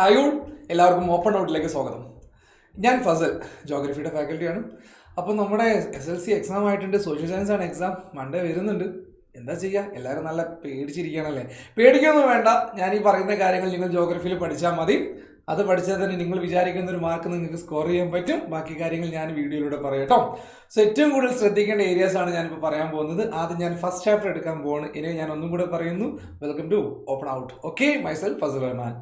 Hi all എല്ലാവർക്കും open ഔട്ടിലേക്ക് സ്വാഗതം. ഞാൻ ഫസൽ ജോഗ്രഫിയുടെ ഫാക്കൽറ്റിയാണ് അപ്പോൾ നമ്മുടെ എസ് എൽ സി എക്സാം ആയിട്ടുണ്ട്. സോഷ്യൽ സയൻസ് ആണ് എക്സാം മൺഡേ വരുന്നുണ്ട്. എന്താ ചെയ്യുക എല്ലാവരും നല്ല പേടിച്ചിരിക്കുകയാണല്ലേ? പേടിക്കൊന്നും വേണ്ട. ഞാൻ ഈ പറയുന്ന കാര്യങ്ങൾ നിങ്ങൾ ജോഗ്രഫിയിൽ പഠിച്ചാൽ മതി. അത് പഠിച്ചാൽ തന്നെ നിങ്ങൾ വിചാരിക്കുന്ന ഒരു മാർക്ക് നിങ്ങൾക്ക് സ്കോർ ചെയ്യാൻ പറ്റും. ബാക്കി കാര്യങ്ങൾ ഞാൻ വീഡിയോയിലൂടെ പറയാം കേട്ടോ സോ ഏറ്റവും കൂടുതൽ ശ്രദ്ധിക്കേണ്ട ഏരിയാസ് ആണ് ഞാനിപ്പോൾ പറയാൻ പോകുന്നത്. ആദ്യം ഞാൻ ഫസ്റ്റ് ചാപ്റ്റർ എടുക്കാൻ പോവാണ്. ഇനി ഞാൻ ഒന്നും കൂടെ പറയുന്നു. Welcome to open out okay myself Fazal Rahman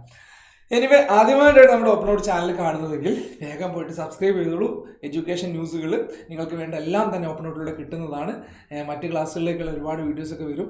anyway ആദ്യമായിട്ടാണ് നമ്മുടെ ഓപ്പൺ ഔട്ട് ചാനൽ കാണുന്നതെങ്കിൽ വേഗം പോയിട്ട് സബ്സ്ക്രൈബ് ചെയ്തോളൂ. എഡ്യൂക്കേഷൻ ന്യൂസുകൾ നിങ്ങൾക്ക് വേണ്ട എല്ലാം തന്നെ ഓപ്പൺ ഔട്ടിലൂടെ കിട്ടുന്നതാണ്. മറ്റ് ക്ലാസ്സുകളിലേക്കുള്ള ഒരുപാട് വീഡിയോസൊക്കെ വരും.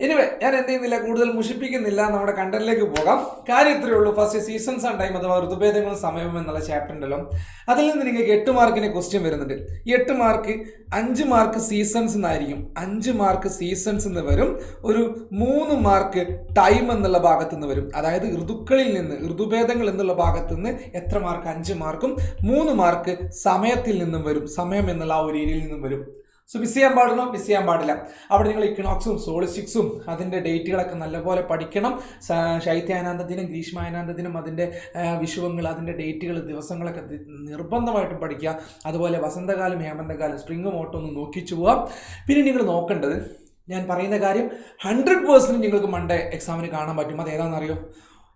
എനിവേ ഞാൻ എന്ത് ചെയ്യുന്നില്ല കൂടുതൽ മുഷിപ്പിക്കുന്നില്ല. നമ്മുടെ കണ്ടന്റിലേക്ക് പോകാം. കാര്യം ഇത്രയേ ഉള്ളൂ. ഫസ്റ്റ് സീസൺസ് ആൻഡ് ടൈം അഥവാ ഋതുഭേദങ്ങളും സമയവും എന്നുള്ള ചാപ്റ്റർ ഉണ്ടല്ലോ. അതിൽ നിന്ന് നിങ്ങൾക്ക് എട്ട് മാർക്കിന് ക്വസ്റ്റ്യൻ വരുന്നുണ്ട്. എട്ട് മാർക്ക് അഞ്ച് മാർക്ക് സീസൺസ് എന്നായിരിക്കും. അഞ്ച് മാർക്ക് സീസൺസ് എന്ന് വരും. ഒരു മൂന്ന് മാർക്ക് ടൈം എന്നുള്ള ഭാഗത്ത് നിന്ന് വരും. അതായത് ഋതുക്കളിൽ നിന്ന് ഋതുഭേദങ്ങൾ എന്നുള്ള ഭാഗത്ത് നിന്ന് എത്ര മാർക്ക് അഞ്ച് മാർക്കും മൂന്ന് മാർക്ക് സമയത്തിൽ നിന്നും വരും. സമയം എന്നുള്ള ആ ഒരു ഏരിയയിൽ നിന്നും വരും. സോ മിസ് ചെയ്യാൻ പാടില്ല മിസ് ചെയ്യാൻ പാടില്ല. അവിടെ നിങ്ങൾ ഇക്കണോക്സും സോളിസ്റ്റിക്സും അതിന്റെ ഡേറ്റുകളൊക്കെ നല്ലപോലെ പഠിക്കണം. സ- ശൈത്യാനന്ദ ദിനം ഗ്രീഷ്മാനന്ദ ദിനം അതിന്റെ വിഷുവങ്ങൾ അതിന്റെ ഡേറ്റുകൾ ദിവസങ്ങളൊക്കെ നിർബന്ധമായിട്ടും പഠിക്കുക. അതുപോലെ വസന്തകാലം ഹേമന്തകാലം സ്പ്രിങ്ങും ഓട്ടം ഒന്ന് നോക്കിച്ചു പോവാം പിന്നെ നിങ്ങൾ നോക്കേണ്ടത് ഞാൻ പറയുന്ന കാര്യം ഹൺഡ്രഡ് പേഴ്സന്റ് നിങ്ങൾക്ക് മൺഡേ എക്സാമിന് കാണാൻ പറ്റും. അത് ഏതാണെന്നറിയോ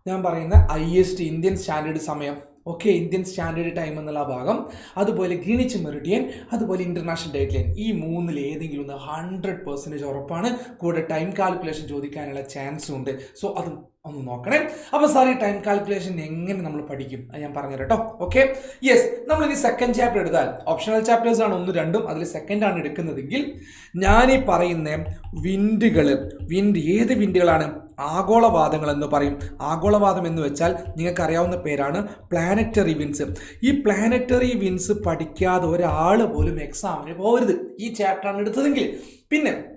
ഞാൻ പറയുന്ന I S T Indian standard സമയം ഓക്കെ ഇന്ത്യൻ സ്റ്റാൻഡേർഡ് ടൈം എന്നുള്ള ഭാഗം. അതുപോലെ ഗ്രീനിച്ച് മെറിഡിയൻ അതുപോലെ ഇന്റർനാഷണൽ ഡേറ്റ് ലൈൻ ഈ മൂന്നിൽ ഏതെങ്കിലും ഒന്ന് ഹൺഡ്രഡ് പെർസെന്റേജ് ഉറപ്പാണ്. കൂടെ ടൈം കാൽക്കുലേഷൻ ചോദിക്കാനുള്ള ചാൻസും ഉണ്ട്. സോ അത് ഒന്ന് നോക്കണേ. അപ്പോൾ സാർ ഈ ടൈം കാൽക്കുലേഷൻ എങ്ങനെ നമ്മൾ പഠിക്കും? അത് ഞാൻ പറഞ്ഞു കേട്ടോ ഓക്കെ യെസ് നമ്മൾ ഇനി സെക്കൻഡ് ചാപ്റ്റർ എടുത്താൽ ഓപ്ഷണൽ ചാപ്റ്റേഴ്സ് ആണ് ഒന്ന് രണ്ടും. അതിൽ സെക്കൻഡ് ആണ് എടുക്കുന്നതെങ്കിൽ ഞാൻ ഈ പറയുന്ന വിൻഡുകൾ വിൻഡ് ഏത് വിൻഡുകളാണ് ആഗോളവാദങ്ങൾ എന്ന് പറയും. ആഗോളവാദം എന്ന് വെച്ചാൽ നിങ്ങൾക്ക് അറിയാവുന്ന പേരാണ് പ്ലാനറ്ററി വിൻസ് ഈ പ്ലാനറ്ററി വിൻസ് പഠിക്കാതെ ഒരാൾ പോലും എക്സാമിന് പോകരുത് ഈ ചാപ്റ്ററാണ് എടുത്തതെങ്കിൽ. പിന്നെ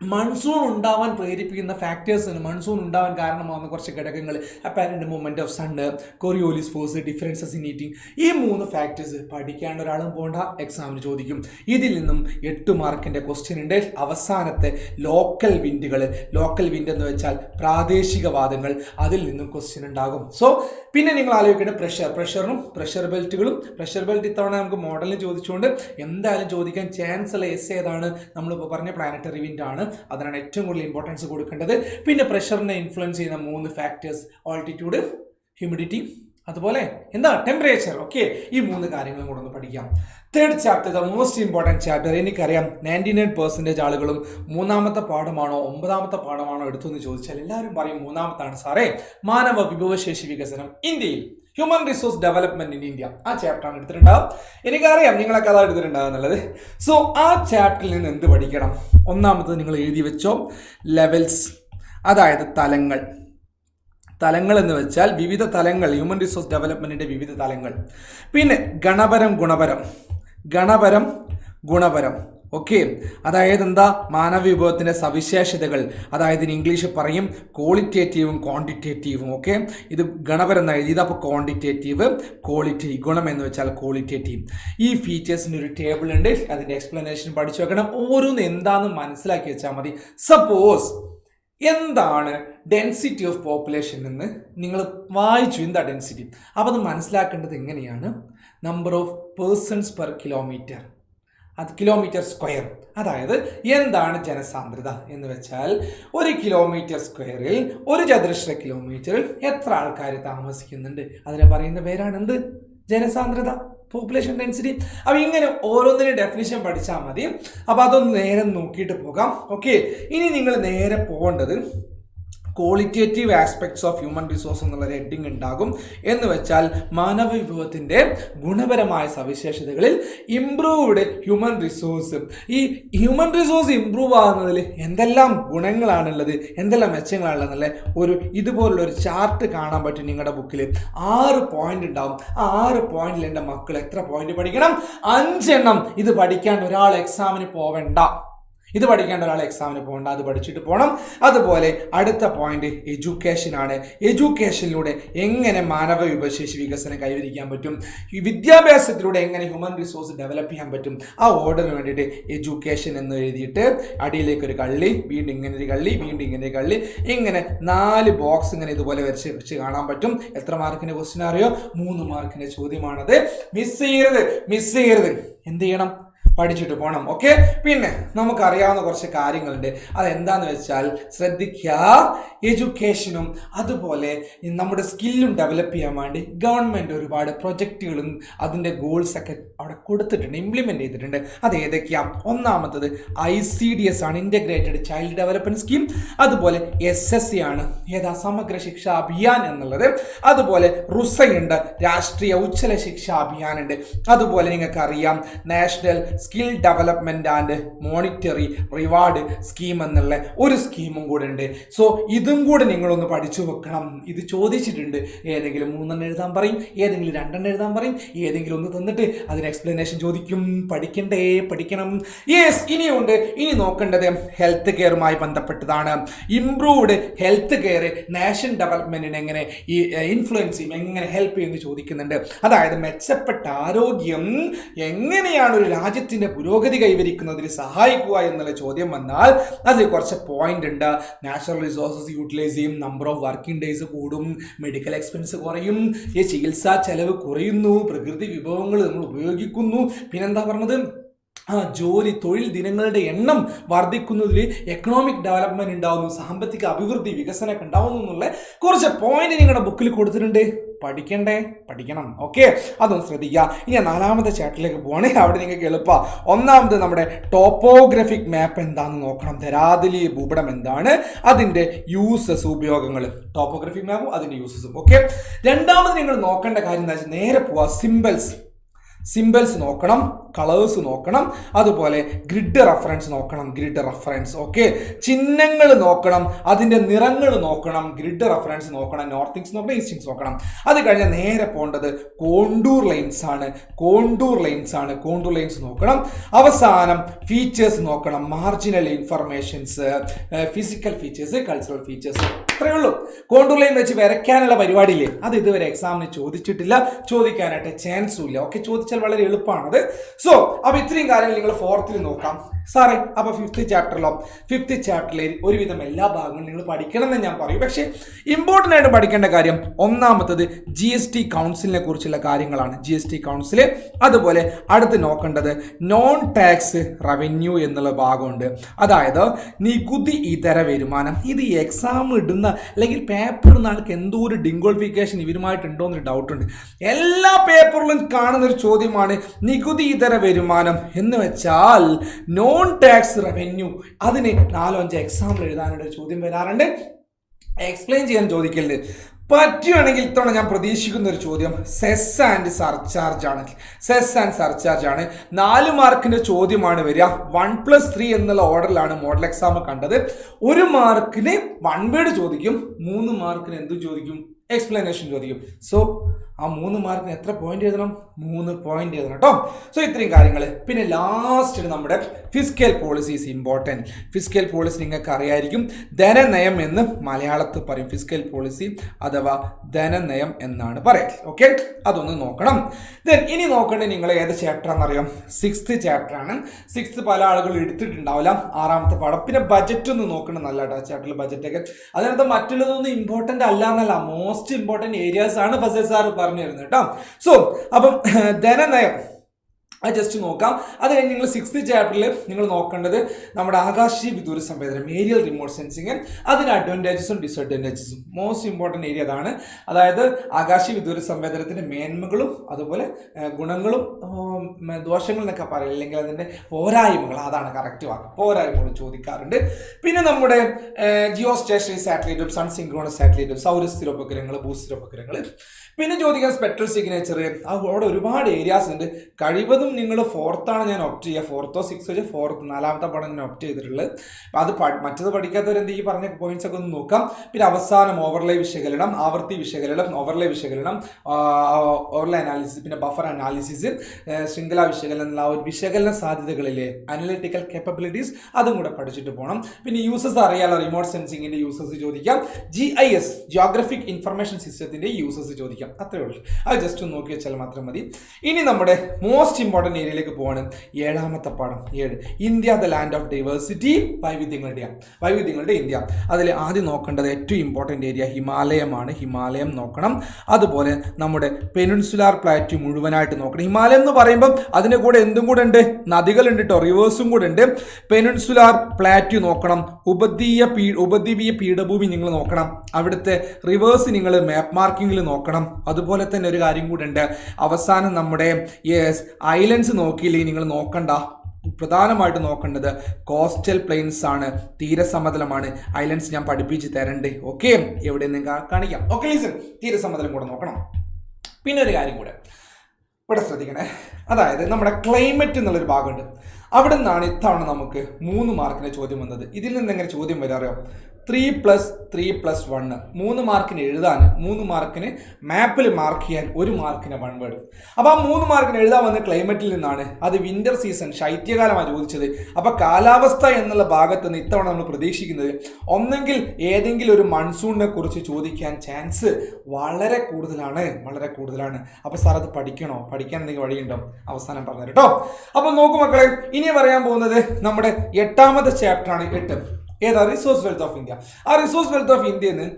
മൺസൂൺ ഉണ്ടാവാൻ പ്രേരിപ്പിക്കുന്ന ഫാക്ടേഴ്സിന് മൺസൂൺ ഉണ്ടാവാൻ കാരണമാകുന്ന കുറച്ച് ഘടകങ്ങൾ apparent movement of sun Coriolis force differences in heating ഈ മൂന്ന് ഫാക്ടേഴ്സ് പഠിക്കാണ്ട് ഒരാളും പോകേണ്ട എക്സാമിന് ചോദിക്കും. ഇതിൽ നിന്നും എട്ട് മാർക്കിന്റെ ക്വസ്റ്റ്യൻ ഉണ്ട്. അവസാനത്തെ ലോക്കൽ വിൻഡുകൾ ലോക്കൽ വിൻഡ് എന്ന് വെച്ചാൽ പ്രാദേശിക വാദങ്ങൾ അതിൽ നിന്നും ക്വസ്റ്റ്യൻ ഉണ്ടാകും. സോ പിന്നെ നിങ്ങൾ ആലോചിക്കേണ്ട പ്രഷർ പ്രഷറും പ്രഷർ ബെൽറ്റുകളും പ്രഷർ ബെൽറ്റ് ഇത്തവണ നമുക്ക് മോഡലിന് ചോദിച്ചുകൊണ്ട് എന്തായാലും ചോദിക്കാൻ ചാൻസ് ഉള്ള എസ് ഏതാണ്? നമ്മളിപ്പോൾ പറഞ്ഞ പ്ലാനറ്ററി വിൻഡ് ആണ്. അതിനാണ് ഏറ്റവും കൂടുതൽ ഇമ്പോർട്ടൻസ് കൊടുക്കേണ്ടത്. പിന്നെ പ്രഷറിനെ ഇൻഫ്ലുവൻസ് ചെയ്യുന്ന മൂന്ന് ഫാക്ടേഴ്സ് ഓൾട്ടിറ്റ്യൂഡ് ഹ്യൂമിഡിറ്റി അതുപോലെ എന്താ? ടെമ്പറേച്ചർ ഓക്കെ ഈ മൂന്ന് കാര്യങ്ങളും കൂടെ ഒന്ന് പഠിക്കാം. Third chapter the most important chapter എനിക്കറിയാം നയന്റി നയൻ പെർസെന്റേജ് ആളുകളും മൂന്നാമത്തെ പാഠമാണോ ഒമ്പതാമത്തെ പാഠമാണോ എടുത്തു എന്ന് ചോദിച്ചാൽ എല്ലാവരും പറയും മൂന്നാമത്താണ്. സാറേ മാനവ വിഭവശേഷി വികസനം ഇന്ത്യയിൽ. Human resource development in India ആ ചാപ്റ്ററാണ് എടുത്തിട്ടുണ്ടാവും എനിക്കറിയാം നിങ്ങളൊക്കെ അതാണ് എടുത്തിട്ടുണ്ടാവും എന്നുള്ളത്. സോ ആ ചാപ്റ്ററിൽ നിന്ന് എന്ത് പഠിക്കണം? ഒന്നാമത്തത് നിങ്ങൾ എഴുതി വെച്ചോ ലെവൽസ് അതായത് തലങ്ങൾ. തലങ്ങൾ എന്ന് വെച്ചാൽ വിവിധ തലങ്ങൾ ഹ്യൂമൻ റിസോഴ്സ് ഡെവലപ്മെന്റിന്റെ വിവിധ തലങ്ങൾ. പിന്നെ ഗണപരം ഗുണപരം. ഗണപരം ഗുണപരം. ഓക്കെ. അതായത് എന്താ മാനവ വിഭവത്തിന്റെ സവിശേഷതകൾ. അതായത് ഇംഗ്ലീഷ് പറയും ക്വാളിറ്റേറ്റീവും ക്വാണ്ടിറ്റേറ്റീവും ഓക്കെ. ഇത് ഗണപരം എന്ന് എഴുതിയത്. അപ്പോൾ ക്വാണ്ടിറ്റേറ്റീവ് ക്വാളിറ്റി ഗുണം എന്ന് വെച്ചാൽ ക്വാളിറ്റേറ്റീവ് ഈ ഫീച്ചേഴ്സിന്റെ ഒരു ടേബിൾ ഉണ്ട്. അതിന്റെ എക്സ്പ്ലനേഷൻ പഠിച്ചു വെക്കണം. ഓരോന്ന് എന്താണെന്ന് മനസ്സിലാക്കി വെച്ചാൽ മതി. സപ്പോസ് എന്താണ് ഡെൻസിറ്റി ഓഫ് പോപ്പുലേഷൻ എന്ന് നിങ്ങൾ വായിച്ചു. എന്താ ഡെൻസിറ്റി അപ്പോൾ അത് മനസ്സിലാക്കേണ്ടത് എങ്ങനെയാണ്? Number of persons per kilometre അത് കിലോമീറ്റർ സ്ക്വയർ അതായത് എന്താണ് ജനസാന്ദ്രത എന്ന് വെച്ചാൽ ഒരു കിലോമീറ്റർ സ്ക്വയറിൽ ഒരു ചതുരശ്ര കിലോമീറ്ററിൽ എത്ര ആൾക്കാർ താമസിക്കുന്നുണ്ട്? അതിനെ പറയുന്ന പേരാണ് എന്ത് ജനസാന്ദ്രത പോപ്പുലേഷൻ ഡെൻസിറ്റി അപ്പോൾ ഇങ്ങനെ ഓരോന്നിനും ഡെഫിനിഷൻ പഠിച്ചാൽ മതി. അപ്പോൾ അതൊന്ന് നേരെ നോക്കിയിട്ട് പോകാം. ഓക്കെ ഇനി നിങ്ങൾ നേരെ പോകേണ്ടത് qualitative aspects of human resource എന്നുള്ളൊരു ഹെഡിങ് ഉണ്ടാകും. എന്ന് വെച്ചാൽ മാനവ വിഭവത്തിന്റെ ഗുണപരമായ സവിശേഷതകളിൽ ഇംപ്രൂവ്ഡ് ഹ്യൂമൻ റിസോഴ്സ് ഈ ഹ്യൂമൻ റിസോഴ്സ് ഇംപ്രൂവ് ആകുന്നതിൽ എന്തെല്ലാം ഗുണങ്ങളാണുള്ളത് എന്തെല്ലാം മെച്ചങ്ങളാണുള്ളത് ഒരു ഇതുപോലുള്ള ഒരു ചാർട്ട് കാണാൻ പറ്റും നിങ്ങളുടെ ബുക്കിൽ ആറ് പോയിന്റ് ഉണ്ടാവും. ആ ആറ് പോയിന്റിൽ എന്റെ മക്കൾ എത്ര പോയിന്റ് പഠിക്കണം? അഞ്ചെണ്ണം ഇത് പഠിക്കാൻ ഒരാൾ എക്സാമിന് പോവണ്ട. ഇത് പഠിക്കേണ്ട ഒരാൾ എക്സാമിന് പോകണ്ട അത് പഠിച്ചിട്ട് പോകണം അതുപോലെ അടുത്ത പോയിന്റ് എഡ്യൂക്കേഷൻ ആണ്. എഡ്യൂക്കേഷനിലൂടെ എങ്ങനെ മാനവ വിഭവശേഷി വികസനം കൈവരിക്കാൻ പറ്റും? വിദ്യാഭ്യാസത്തിലൂടെ എങ്ങനെ ഹ്യൂമൻ റിസോഴ്സ് ഡെവലപ്പ് ചെയ്യാൻ പറ്റും? ആ ഓർഡറിന് വേണ്ടിയിട്ട് എഡ്യൂക്കേഷൻ എന്ന് എഴുതിയിട്ട് അടിയിലേക്ക് ഒരു കള്ളി വീണ്ടും ഇങ്ങനെ ഒരു കള്ളി വീണ്ടും ഇങ്ങനെ ഒരു കള്ളി ഇങ്ങനെ നാല് ബോക്സ് ഇങ്ങനെ ഇതുപോലെ വരച്ച് വെച്ച് കാണാൻ പറ്റും. എത്ര മാർക്കിന്റെ ക്വസ്റ്റ്യൻ അറിയോ? മൂന്ന് മാർക്കിന്റെ ചോദ്യമാണത്. മിസ് ചെയ്യരുത് മിസ് ചെയ്യരുത്. എന്ത് ചെയ്യണം? പഠിച്ചിട്ട് പോകണം ഓക്കെ പിന്നെ നമുക്കറിയാവുന്ന കുറച്ച് കാര്യങ്ങളുണ്ട്. അതെന്താന്ന് വെച്ചാൽ ശ്രദ്ധിക്കുക എഡ്യൂക്കേഷനും അതുപോലെ നമ്മുടെ സ്കില്ലും ഡെവലപ്പ് ചെയ്യാൻ വേണ്ടി ഗവൺമെന്റ് ഒരുപാട് പ്രൊജക്റ്റുകളും അതിന്റെ ഗോൾസൊക്കെ അവിടെ കൊടുത്തിട്ടുണ്ട് ഇംപ്ലിമെന്റ് ചെയ്തിട്ടുണ്ട്. അത് ഏതൊക്കെയാണ് ഒന്നാമത്തത് ഐ സി ഡി എസ് ആണ് ഇന്റഗ്രേറ്റഡ് ചൈൽഡ് ഡെവലപ്മെന്റ് സ്കീം അതുപോലെ എസ് എസ് സി ആണ് ഏതാ? സമഗ്ര ശിക്ഷാ അഭിയാൻ എന്നുള്ളത്. അതുപോലെ റുസയുണ്ട് രാഷ്ട്രീയ ഉജ്ജ്വല ശിക്ഷാ അഭിയാൻ ഉണ്ട്. അതുപോലെ നിങ്ങൾക്കറിയാം national skill development and monetary reward scheme എന്നുള്ള ഒരു സ്കീമും കൂടെ ഉണ്ട്. സോ ഇതും കൂടെ നിങ്ങളൊന്ന് പഠിച്ചു വെക്കണം. ഇത് ചോദിച്ചിട്ടുണ്ട്. ഏതെങ്കിലും മൂന്നെണ്ണം എഴുതാൻ പറയും ഏതെങ്കിലും രണ്ടെണ്ണം എഴുതാൻ പറയും ഏതെങ്കിലും ഒന്ന് തന്നിട്ട് അതിന് എക്സ്പ്ലനേഷൻ ചോദിക്കും. പഠിക്കണ്ടേ? പഠിക്കണം. യെസ് ഇനിയുണ്ട്. ഇനി നോക്കേണ്ടത് ഹെൽത്ത് കെയറുമായി ബന്ധപ്പെട്ടതാണ്. ഇംപ്രൂവ്ഡ് ഹെൽത്ത് കെയർ നാഷൻ ഡെവലപ്മെന്റിന് എങ്ങനെ ഈ ഇൻഫ്ലുവൻസ് ചെയ്യും എങ്ങനെ ഹെൽപ്പ് ചെയ്യുമെന്ന് ചോദിക്കുന്നുണ്ട്. അതായത് മെച്ചപ്പെട്ട ആരോഗ്യം എങ്ങനെയാണ് ഒരു രാജ്യത്തിന്റെ പുരോഗതി കൈവരിക്കുന്നതിൽ സഹായിക്കുക എന്നുള്ള ചോദ്യം വന്നാൽ അതിൽ കുറച്ച് പോയിന്റ് ഉണ്ട്. നാച്ചുറൽ റിസോഴ്സസ് യൂട്ടിലൈസ് ചെയ്യും. നമ്പർ ഓഫ് വർക്കിംഗ് ഡേയ്സ് കൂടും. മെഡിക്കൽ എക്സ്പെൻസ് കുറയും. ഈ ചികിത്സാ ചെലവ് കുറയുന്നു. പ്രകൃതി വിഭവങ്ങൾ നമ്മൾ ഉപയോഗിക്കുന്നു. പിന്നെന്താ പറഞ്ഞത്? ജോലി തൊഴിൽ ദിനങ്ങളുടെ എണ്ണം വർദ്ധിക്കുന്നതിൽ എക്കണോമിക് ഡെവലപ്മെന്റ് ഉണ്ടാവുന്നു. സാമ്പത്തിക അഭിവൃദ്ധി വികസനമൊക്കെ ഉണ്ടാവുന്നു എന്നുള്ള കുറച്ച് പോയിന്റ് നിങ്ങളുടെ ബുക്കിൽ കൊടുത്തിട്ടുണ്ട്. പഠിക്കണ്ടേ? പഠിക്കണം. ഓക്കെ അതൊന്ന് ശ്രദ്ധിക്കുക. ഇനി നാലാമത്തെ ചാപ്റ്ററിലേക്ക് പോകണേ അവിടെ നിങ്ങൾക്ക് എളുപ്പമാണ് ഒന്നാമത് നമ്മുടെ ടോപ്പോഗ്രഫിക് മാപ്പ് എന്താണെന്ന് നോക്കണം. ധരാതിലി ഭൂപടം എന്താണ്? അതിന്റെ യൂസസ് ഉപയോഗങ്ങൾ. ടോപ്പോഗ്രഫിക് മാപ്പും അതിന്റെ യൂസസും ഓക്കെ രണ്ടാമത് നിങ്ങൾ നോക്കേണ്ട കാര്യം എന്താ വെച്ചാൽ നേരെ പോവാ. സിമ്പിൾസ് സിമ്പിൾസ് നോക്കണം കളേഴ്സ് നോക്കണം അതുപോലെ ഗ്രിഡ് റഫറൻസ് നോക്കണം ഗ്രിഡ് റഫറൻസ് ഓക്കെ ചിഹ്നങ്ങൾ നോക്കണം അതിന്റെ നിറങ്ങൾ നോക്കണം ഗ്രിഡ് റഫറൻസ് നോക്കണം നോർത്തിങ്സ് നോക്കണം ഈസ്റ്റിങ്സ് നോക്കണം. അത് കഴിഞ്ഞാൽ നേരെ പോകേണ്ടത് കോണ്ടൂർ ലൈൻസ് ആണ്. കോണ്ടൂർ ലൈൻസ് ആണ്. കോണ്ടൂർ ലൈൻസ് നോക്കണം. അവസാനം ഫീച്ചേഴ്സ് നോക്കണം. Marginal informations physical features cultural features അത്രയേ ഉള്ളൂ. കോണ്ടൂർ ലൈൻ വെച്ച് വരയ്ക്കാനുള്ള പരിപാടിയില്ലേ? അത് ഇതുവരെ എക്സാമിന് ചോദിച്ചിട്ടില്ല. ചോദിക്കാനായിട്ട് ചാൻസും ഇല്ല. ഓക്കെ ചോദിച്ചാൽ വളരെ എളുപ്പമാണത്. സോ അപ്പോൾ ഇത്രയും കാര്യങ്ങൾ നിങ്ങൾ ഫോർത്തിൽ നോക്കാം. സാറേ അപ്പോൾ ഫിഫ്ത്ത് ചാപ്റ്ററിലോ ഫിഫ്ത്ത് ചാപ്റ്ററിൽ ഒരുവിധം എല്ലാ ഭാഗങ്ങളും നിങ്ങൾ പഠിക്കണം എന്ന് ഞാൻ പറയും. പക്ഷേ ഇമ്പോർട്ടന്റ് ആയിട്ട് പഠിക്കേണ്ട കാര്യം ഒന്നാമത്തത് ജി എസ് ടി കൗൺസിലിനെ കുറിച്ചുള്ള കാര്യങ്ങളാണ്. ജി എസ് ടി കൗൺസിൽ അതുപോലെ അടുത്ത് നോക്കേണ്ടത് നോൺ ടാക്സ് റവന്യൂ എന്നുള്ള ഭാഗമുണ്ട്. അതായത് നികുതി ഇതര വരുമാനം. ഇത് എക്സാം ഇടുന്ന അല്ലെങ്കിൽ പേപ്പർ ഇടുന്ന ആൾക്ക് എന്തോ ഒരു ഡിങ്കോളിഫിക്കേഷൻ ഇവരുമായിട്ടുണ്ടോ എന്നൊരു ഡൗട്ട് ഉണ്ട്. എല്ലാ പേപ്പറിലും കാണുന്നൊരു ചോദ്യമാണ് നികുതി ഇതര വരുമാനം എന്ന് വെച്ചാൽ നോൺ ടാക്സ് റവന്യൂ അതിന് നാലോ അഞ്ചോ എക്സാമ്പിൾ എഴുതാനുള്ള ചോദ്യം വരാറുണ്ട്. എക്സ്പ്ലെയിൻ ചെയ്യാൻ ചോദിക്കലുണ്ട്. പറ്റുകയാണെങ്കിൽ ഇത്തവണ ഞാൻ പ്രതീക്ഷിക്കുന്ന ഒരു ചോദ്യം സെസ് ആൻഡ് സർചാർജ് ആണ്. സെസ് ആൻഡ് സർചാർജ് ആണ്. നാല് മാർക്കിന്റെ ചോദ്യമാണ് വരിക. വൺ പ്ലസ് ത്രീ എന്നുള്ള ഓർഡറിലാണ് മോഡൽ എക്സാം കണ്ടത്. ഒരു മാർക്കിന് വൺ വേർഡ് ചോദിക്കും. മൂന്ന് മാർക്കിന് എന്ത് ചോദിക്കും? എക്സ്പ്ലനേഷൻ ചോദിക്കും. സോ ആ മൂന്ന് മാർക്കിന് എത്ര പോയിന്റ് എഴുതണം? മൂന്ന് പോയിന്റ് എഴുതണം കേട്ടോ. സോ ഇത്രയും കാര്യങ്ങൾ പിന്നെ ലാസ്റ്റ് നമ്മുടെ fiscal policy is important fiscal policy നിങ്ങൾക്ക് അറിയായിരിക്കും ധനനയം എന്ന് മലയാളത്തിൽ പറയും. ഫിസിക്കൽ പോളിസി അഥവാ ധനനയം എന്നാണ് പറയുക ഓക്കെ അതൊന്ന് നോക്കണം. ദെൻ ഇനി നോക്കേണ്ടത് നിങ്ങൾ ഏത് ചാപ്റ്റർ ആണെന്നറിയാം സിക്സ്ത് ചാപ്റ്റർ ആണ്. സിക്സ്ത് പല ആളുകൾ എടുത്തിട്ടുണ്ടാവില്ല. ആറാമത്തെ പാഠം. പിന്നെ ബജറ്റ് ഒന്ന് നോക്കണം നല്ല കേട്ടോ ചാപ്റ്ററിൽ ബജറ്റൊക്കെ അതിനകത്ത് മറ്റുള്ളതൊന്നും ഇമ്പോർട്ടന്റ് അല്ല എന്നല്ല. മോസ്റ്റ് ഇമ്പോർട്ടന്റ് ഏരിയാസ് ആണ് ഫസൽ സാർ പറഞ്ഞു തരുന്നത് കേട്ടോ. സോ അപ്പം ധനനയം. അത് ജസ്റ്റ് നോക്കാം. അത് കഴിഞ്ഞ് നിങ്ങൾ സിക്സ്ത് ചാപ്റ്ററിൽ നിങ്ങൾ നോക്കേണ്ടത് നമ്മുടെ ആകാശീയ വിദൂര സംവേദനം ഏരിയൽ റിമോട്ട് സെൻസിങ് അതിന് അഡ്വാന്റേജസും ഡിസ്അഡ്വാന്റേജസും മോസ്റ്റ് ഇമ്പോർട്ടന്റ് ഏരിയ അതാണ്. അതായത് ആകാശീയ വിദൂര സംവേദനത്തിന്റെ മേന്മകളും അതുപോലെ ഗുണങ്ങളും ദോഷങ്ങളും എന്നൊക്കെ പറയും. അല്ലെങ്കിൽ അതിന്റെ പോരായ്മകൾ അതാണ് കറക്റ്റ് വാക്ക്. പോരായ്മകൾ ചോദിക്കാറുണ്ട്. പിന്നെ നമ്മുടെ ജിയോ സ്റ്റേഷനറി സാറ്റലൈറ്റും സൺ സാറ്റലൈറ്റും സൗരസ്ഥിര ഉപഗ്രഹങ്ങൾ ഭൂസ്ഥിര ഉപഗ്രഹങ്ങൾ പിന്നെ ചോദിക്കാൻ സ്പെക്ട്രൽ സിഗ്നേച്ചർ അവിടെ ഒരുപാട് ഏരിയാസ് ഉണ്ട്. കഴിവതും മിക്കതും നിങ്ങൾ ഫോർത്താണ് ഞാൻ ഓപ്റ്റ് ചെയ്യുക. ഫോർത്തോ സിക്സോ വെച്ചാൽ ഫോർത്ത് നാലാമത്തെ പടം ഞാൻ ഓപ്റ്റ് ചെയ്തിട്ടുള്ളത്. അപ്പോൾ അത് പഠി- മറ്റത് പഠിക്കാത്തവരെന്ത് ഈ പറഞ്ഞ പോയിന്റ്സ് ഒക്കെ ഒന്ന് നോക്കാം. പിന്നെ അവസാനം ഓവർലേ വിശകലനം ആവർത്തി വിശകലനം ഓവർലേ വിശകലനം ഓവർലേ അനാലിസിസ് പിന്നെ ബഫർ അനാലിസിസ് ശൃംഖല വിശകലനം ആ ഒരു വിശകലന സാധ്യതകളിലെ അനലിറ്റിക്കൽ കേപ്പബിലിറ്റീസ് അതും കൂടെ പഠിച്ചിട്ട് പോകണം പിന്നെ യൂസസ് അറിയാലോ റിമോട്ട് സെൻസിങ്ങിന്റെ യൂസസ് ചോദിക്കാം. G I S geographic information സിസ്റ്റത്തിന്റെ യൂസസ് ചോദിക്കാം. അത്രേ ഉള്ളൂ. അത് ജസ്റ്റ് ഒന്ന് നോക്കി വെച്ചാൽ മാത്രം മതി. ഇനി നമ്മുടെ മോസ്റ്റ് ഏരിയയിലേക്ക് പോവാണ് ഏഴാമത്തെ പാഠം ഏഴ്. India the land of diversity വൈവിധ്യങ്ങളുടെ വൈവിധ്യങ്ങളുടെ ഇന്ത്യ. അതിൽ ആദ്യം നോക്കേണ്ടത് ഏറ്റവും ഇമ്പോർട്ടന്റ് ഏരിയ ഹിമാലയമാണ്. ഹിമാലയം നോക്കണം. അതുപോലെ നമ്മുടെ പെനുൻസുലാർ പ്ലാറ്റ് മുഴുവനായിട്ട് നോക്കണം. ഹിമാലയം എന്ന് പറയുമ്പം അതിന്റെ കൂടെ എന്തും കൂടെ ഉണ്ട്? നദികളുണ്ട് കേട്ടോ റിവേഴ്സും കൂടെ ഉണ്ട്. പെനുൻസുലാർ പ്ലാറ്റ് നോക്കണം. ഉപദ്വീയ പീ ഉപദ്വീപീയ പീഠഭൂമി നിങ്ങൾ നോക്കണം. അവിടുത്തെ റിവേഴ്സ് നിങ്ങൾ മാപ്പ് മാർക്കിങ്ങിൽ നോക്കണം. അതുപോലെ തന്നെ ഒരു കാര്യം കൂടെ ഉണ്ട്. അവസാനം നമ്മുടെ യെസ് ഐലൻഡ്സ് നോക്കിയില്ലെങ്കിൽ നിങ്ങൾ നോക്കണ്ട. പ്രധാനമായിട്ട് നോക്കേണ്ടത് കോസ്റ്റൽ പ്ലെയിൻസ് ആണ്. തീരസമതലമാണ്. ഐലൻഡ്സ് ഞാൻ പഠിപ്പിച്ച് തരണ്ടേ. ഓക്കെ? എവിടെ നിങ്ങൾക്ക് കാണിക്കാം. Okay lesson. തീരസമതലം കൂടെ നോക്കണം. പിന്നെ ഒരു കാര്യം കൂടെ. ഇവിടെ ശ്രദ്ധിക്കണേ. അതായത് നമ്മുടെ ക്ലൈമറ്റ് എന്നുള്ളൊരു ഭാഗമുണ്ട്. അവിടെ നിന്നാണ് ഇത്തവണ നമുക്ക് മൂന്ന് മാർക്കിന് ചോദ്യം വന്നത്. ഇതിൽ നിന്ന് എങ്ങനെ ചോദ്യം വരാറിയോ? Three plus three plus one മൂന്ന് മാർക്കിന് എഴുതാൻ മൂന്ന് മാർക്കിന് മാപ്പിൽ മാർക്ക് ചെയ്യാൻ ഒരു മാർക്കിന് വൺ വേർഡ് അപ്പോൾ ആ മൂന്ന് മാർക്കിന് എഴുതാൻ വന്ന ക്ലൈമറ്റിൽ നിന്നാണ് അത് വിന്റർ സീസൺ ശൈത്യകാലമാണ് ചോദിച്ചത്. അപ്പോൾ കാലാവസ്ഥ എന്നുള്ള ഭാഗത്ത് നിന്ന് ഇത്തവണ നമ്മൾ പ്രതീക്ഷിക്കുന്നത് ഒന്നെങ്കിൽ ഏതെങ്കിലും ഒരു മൺസൂണിനെ കുറിച്ച് ചോദിക്കാൻ ചാൻസ് വളരെ കൂടുതലാണ് വളരെ കൂടുതലാണ്. അപ്പോൾ സാർ അത് പഠിക്കണോ? പഠിക്കാൻ എന്തെങ്കിലും വഴിയുണ്ടോ? അവസാനം പറഞ്ഞു കേട്ടോ അപ്പോൾ നോക്കൂ മക്കളെ ഇനി പറയാൻ പോകുന്നത് നമ്മുടെ എട്ടാമത്തെ ചാപ്റ്ററാണ് എട്ട്. ഏതാ? റിസോഴ്സ് വെൽത്ത് ഓഫ് ഇന്ത്യ ആ റിസോഴ്സ് വെൽത്ത് ഓഫ് ഇന്ത്യന്ന്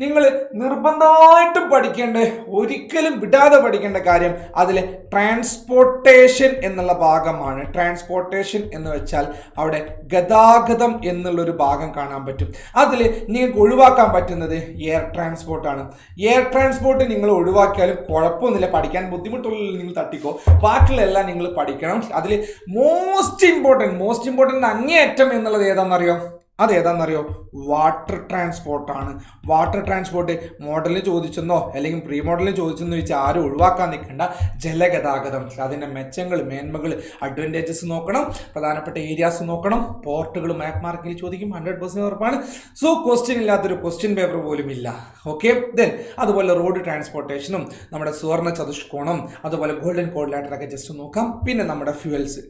നിങ്ങൾ നിർബന്ധമായിട്ടും പഠിക്കേണ്ട ഒരിക്കലും വിടാതെ പഠിക്കേണ്ട കാര്യം അതിൽ ട്രാൻസ്പോർട്ടേഷൻ എന്നുള്ള ഭാഗമാണ്. ട്രാൻസ്പോർട്ടേഷൻ എന്ന് വെച്ചാൽ അവിടെ ഗതാഗതം എന്നുള്ളൊരു ഭാഗം കാണാൻ പറ്റും. അതിൽ നിങ്ങൾക്ക് ഒഴിവാക്കാൻ പറ്റുന്നത് എയർ ട്രാൻസ്പോർട്ടാണ് എയർ ട്രാൻസ്പോർട്ട് നിങ്ങൾ ഒഴിവാക്കിയാലും കുഴപ്പമൊന്നുമില്ല. പഠിക്കാൻ ബുദ്ധിമുട്ടുള്ള നിങ്ങൾ തട്ടിക്കോ. ബാക്കിയുള്ള നിങ്ങൾ പഠിക്കണം. അതിൽ മോസ്റ്റ് ഇമ്പോർട്ടന്റ് മോസ്റ്റ് ഇമ്പോർട്ടന്റ് അങ്ങേയറ്റം എന്നുള്ളത് ഏതാണെന്നറിയോ? അത് ഏതാണെന്നറിയോ വാട്ടർ ട്രാൻസ്പോർട്ടാണ് വാട്ടർ ട്രാൻസ്പോർട്ട് മോഡലിന് ചോദിച്ചെന്നോ അല്ലെങ്കിൽ പ്രീ മോഡലിന് ചോദിച്ചെന്ന് വെച്ചാൽ ആരും ഒഴിവാക്കാൻ നിൽക്കേണ്ട. ജലഗതാഗതം അതിന്റെ മെച്ചങ്ങൾ മേന്മകൾ അഡ്വാന്റേജസ് നോക്കണം. പ്രധാനപ്പെട്ട ഏരിയാസ് നോക്കണം. പോർട്ടുകൾ മാപ്പ് മാർക്കിൽ ചോദിക്കും. ഹൺഡ്രഡ് പെർസെന്റ് ഉറപ്പാണ്. സോ ക്വസ്റ്റ്യൻ ഇല്ലാത്തൊരു ക്വസ്റ്റ്യൻ പേപ്പർ പോലും ഇല്ല. ഓക്കെ ദെൻ അതുപോലെ റോഡ് ട്രാൻസ്പോർട്ടേഷനും നമ്മുടെ സുവർണ ചതുഷ്കോണം അതുപോലെ ഗോൾഡൻ കോഡിലായിട്ടൊക്കെ ജസ്റ്റ് നോക്കാം. പിന്നെ നമ്മുടെ ഫ്യൂവൽസ്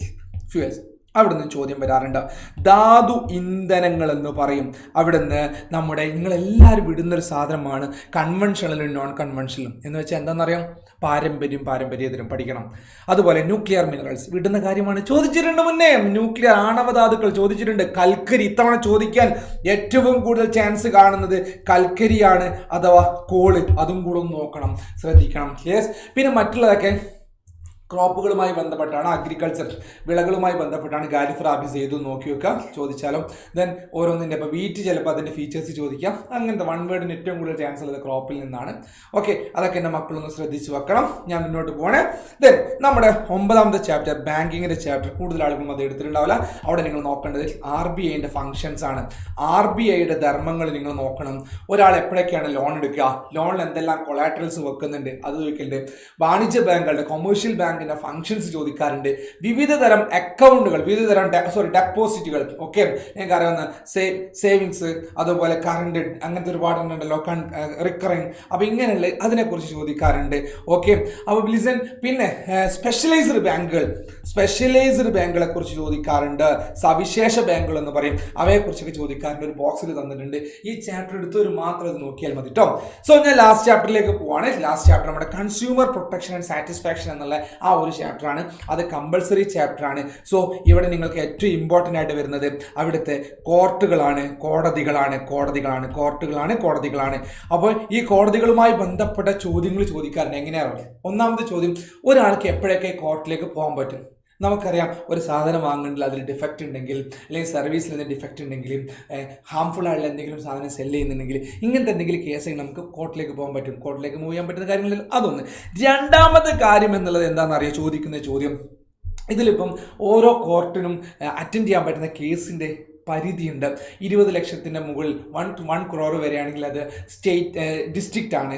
ഫ്യൂവൽസ് അവിടുന്ന് ചോദ്യം വരാറുണ്ട്. ധാതു ഇന്ധനങ്ങൾ എന്ന് പറയും. അവിടുന്ന് നമ്മുടെ നിങ്ങളെല്ലാവരും വിടുന്നൊരു സാധനമാണ് കൺവെൻഷണലും നോൺ കൺവെൻഷണലും എന്ന് വെച്ചാൽ എന്താണെന്നറിയാം? പാരമ്പര്യം പാരമ്പര്യത്തിനും പഠിക്കണം. അതുപോലെ ന്യൂക്ലിയർ മിനറൽസ് വിടുന്ന കാര്യമാണ് ചോദിച്ചിട്ടുണ്ട് മുന്നേ. ന്യൂക്ലിയർ ആണവധാതുക്കൾ ചോദിച്ചിട്ടുണ്ട്. കൽക്കരി ഇത്തവണ ചോദിക്കാൻ ഏറ്റവും കൂടുതൽ ചാൻസ് കാണുന്നത് കൽക്കരിയാണ് അഥവാ കോൾ. അതും കൂടെ നോക്കണം. ശ്രദ്ധിക്കണം. യെസ് പിന്നെ മറ്റുള്ളതൊക്കെ ക്രോപ്പുകളുമായി ബന്ധപ്പെട്ടാണ് അഗ്രികൾച്ചർ വിളകളുമായി ബന്ധപ്പെട്ടാണ് ഗാലിഫർ ആഫീസ് ചെയ്തു നോക്കി വെക്കുക. ചോദിച്ചാലും ദെൻ ഓരോന്നിന്റെ ഇപ്പോൾ വീറ്റ് ചിലപ്പോൾ അതിന്റെ ഫീച്ചേഴ്സ് ചോദിക്കാം. അങ്ങനത്തെ വൺ വേർഡിന് ഏറ്റവും കൂടുതൽ ചാൻസ് ഉള്ളത് ക്രോപ്പിൽ നിന്നാണ്. ഓക്കെ അതൊക്കെ എന്റെ മക്കളൊന്ന് ശ്രദ്ധിച്ച് വെക്കണം. ഞാൻ മുന്നോട്ട് പോകണേ ദെൻ നമ്മുടെ ഒമ്പതാമത്തെ ചാപ്റ്റർ ബാങ്കിങ്ങിന്റെ ചാപ്റ്റർ കൂടുതൽ ആളുകളും അത് എടുത്തിട്ടുണ്ടാവില്ല. അവിടെ നിങ്ങൾ നോക്കേണ്ടത് ആർ ബി ഐന്റെ ഫങ്ഷൻസ് ആണ്. ആർ ബി ഐയുടെ ധർമ്മങ്ങൾ നിങ്ങൾ നോക്കണം. ഒരാൾ എപ്പോഴൊക്കെയാണ് ലോൺ എടുക്കുക? ലോണിൽ എന്തെല്ലാം കൊളാറ്ററൽസ് വെക്കുന്നുണ്ട്? അത് ചോദിക്കുന്നുണ്ട് വാണിജ്യ ബാങ്കുകളുടെ കൊമേഴ്ഷ്യൽ ബാങ്കിന്റെ ഫംഗ്ഷൻസ് ചോദിക്കാറുണ്ട്. വിവിധ തരം അക്കൗണ്ടുകൾ വിവിധ തരം സോറി ഡെപ്പോസിറ്റുകൾ ഓക്കെ ഞങ്ങൾക്ക് അറിയാവുന്ന സേവ് സേവിങ്സ് അതുപോലെ കറണ്ട് അങ്ങനത്തെ ഒരുപാട് ഉണ്ടല്ലോ റിക്കറിങ് അപ്പോൾ ഇങ്ങനെയുള്ള അതിനെക്കുറിച്ച് ചോദിക്കാറുണ്ട് ഓക്കെ അപ്പോൾ ലിസൺ പിന്നെ സ്പെഷ്യലൈസ്ഡ് ബാങ്കുകൾ സ്പെഷ്യലൈസ്ഡ് ബാങ്കുകളെ കുറിച്ച് ചോദിക്കാറുണ്ട്. സവിശേഷ ബാങ്കുകൾ എന്ന് പറയും. അവയെക്കുറിച്ചൊക്കെ ചോദിക്കാറുണ്ട് ഒരു ബോക്സിൽ തന്നിട്ടുണ്ട്. ഈ ചാപ്റ്റർ എടുത്ത് ഒരു മാത്രം നോക്കിയാൽ മതി കേട്ടോ സോ ഞാൻ ലാസ്റ്റ് ചാപ്റ്ററിലേക്ക് പോവാണ്. ലാസ്റ്റ് ചാപ്റ്റർ നമ്മുടെ കൺസ്യൂമർ പ്രൊട്ടക്ഷൻ ആൻഡ് സാറ്റിസ്ഫാക്ഷൻ എന്നുള്ള ആ ഒരു ചാപ്റ്ററാണ് അത് കമ്പൾസറി ചാപ്റ്ററാണ് സോ ഇവിടെ നിങ്ങൾക്ക് ഏറ്റവും ഇമ്പോർട്ടന്റ് ആയിട്ട് വരുന്നത് അവിടുത്തെ കോർട്ടുകളാണ് കോടതികളാണ് കോടതികളാണ് കോർട്ടുകളാണ് കോടതികളാണ്. അപ്പോൾ ഈ കോടതികളുമായി ബന്ധപ്പെട്ട ചോദ്യങ്ങൾ ചോദിക്കാറുണ്ട്. എങ്ങനെയാണ് ഒന്നാമത് ചോദ്യം ഒരാൾക്ക് എപ്പോഴൊക്കെ കോർട്ടിലേക്ക് പോകാൻ പറ്റും? നമുക്കറിയാം ഒരു സാധനം വാങ്ങുന്നതിൽ അതിൽ ഡിഫക്റ്റ് ഉണ്ടെങ്കിൽ അല്ലെങ്കിൽ സർവീസിൽ നിന്ന് ഡിഫക്റ്റ് ഉണ്ടെങ്കിൽ ഹാംഫുൾ ആയിട്ടുള്ള എന്തെങ്കിലും സാധനം സെല്ല് ചെയ്യുന്നുണ്ടെങ്കിൽ ഇങ്ങനത്തെ എന്തെങ്കിലും കേസ് നമുക്ക് കോർട്ടിലേക്ക് പോകാൻ പറ്റും. കോർട്ടിലേക്ക് മൂവ് ചെയ്യാൻ പറ്റുന്ന കാര്യങ്ങളിൽ അതൊന്ന്. രണ്ടാമത്തെ കാര്യം എന്നുള്ളത് എന്താണെന്ന് അറിയാം ചോദിക്കുന്ന ചോദ്യം. ഇതിലിപ്പം ഓരോ കോർട്ടിനും അറ്റൻഡ് ചെയ്യാൻ പറ്റുന്ന കേസിന്റെ പരിധിയുണ്ട്. ഇരുപത് ലക്ഷത്തിന്റെ മുകളിൽ വൺ വൺ ക്രോർ വരെയാണെങ്കിൽ അത് സ്റ്റേറ്റ് ഡിസ്ട്രിക്റ്റ് ആണ്.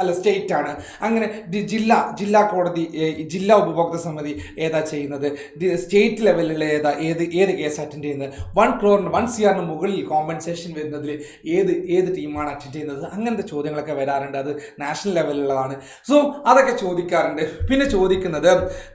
അല്ല, സ്റ്റേറ്റ് ആണ്. അങ്ങനെ ജില്ലാ ജില്ല കോടതി ജില്ലാ ഉപഭോക്തൃ സമിതി ഏതാ ചെയ്യുന്നത്? സ്റ്റേറ്റ് ലെവലിലുള്ള ഏതാ ഏത് ഏത് കേസ് അറ്റൻഡ് ചെയ്യുന്നത്? വൺ ക്രോറിന് വൺ സി ആറിന് മുകളിൽ കോമ്പൻസേഷൻ വരുന്നതിൽ ഏത് ഏത് ടീമാണ് അറ്റൻഡ് ചെയ്യുന്നത്? അങ്ങനത്തെ ചോദ്യങ്ങളൊക്കെ വരാറുണ്ട്. അത് നാഷണൽ ലെവലിലുള്ളതാണ് സോ അതൊക്കെ ചോദിക്കാറുണ്ട്. പിന്നെ ചോദിക്കുന്നത്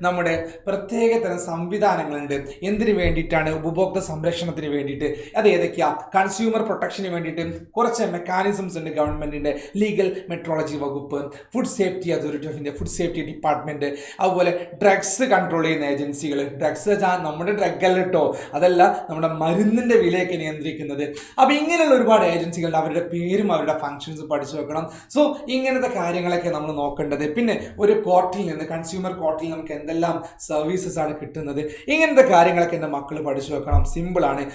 നമ്മുടെ പ്രത്യേക തരം സംവിധാനങ്ങളുണ്ട്. എന്തിനു വേണ്ടിയിട്ടാണ് ഉപഭോക്തൃ സംരക്ഷണത്തിന് വേണ്ടിയിട്ട് അത് ഏതൊക്കെയാ? കൺസ്യൂമർ പ്രൊട്ടക്ഷന് വേണ്ടിയിട്ട് കുറച്ച് മെക്കാനിസംസ് ഉണ്ട് ഗവൺമെന്റിന്റെ ലീഗൽ മെട്രോളജി വകുപ്പ് food safety authority of India food safety department അതുപോലെ ഡ്രഗ്സ് കൺട്രോൾ ചെയ്യുന്ന ഏജൻസികൾ ഡ്രഗ്സ് നമ്മുടെ ഡ്രഗ് അല്ല കേട്ടോ അതല്ല നമ്മുടെ മരുന്നിന്റെ വിലയൊക്കെ നിയന്ത്രിക്കുന്നത്. അപ്പോൾ ഇങ്ങനെയുള്ള ഒരുപാട് ഏജൻസികളുണ്ട് അവരുടെ പേരും അവരുടെ ഫങ്ഷൻസും പഠിച്ചു വെക്കണം. സോ ഇങ്ങനത്തെ കാര്യങ്ങളൊക്കെ നമ്മൾ നോക്കേണ്ടത്. പിന്നെ ഒരു കോർട്ടിൽ നിന്ന് കൺസ്യൂമർ കോർട്ടിൽ നമുക്ക് എന്തെല്ലാം സർവീസസ് ആണ് കിട്ടുന്നത്? ഇങ്ങനത്തെ കാര്യങ്ങളൊക്കെ എന്റെ മക്കൾ പഠിച്ചു വെക്കണം. സിമ്പിളാണ്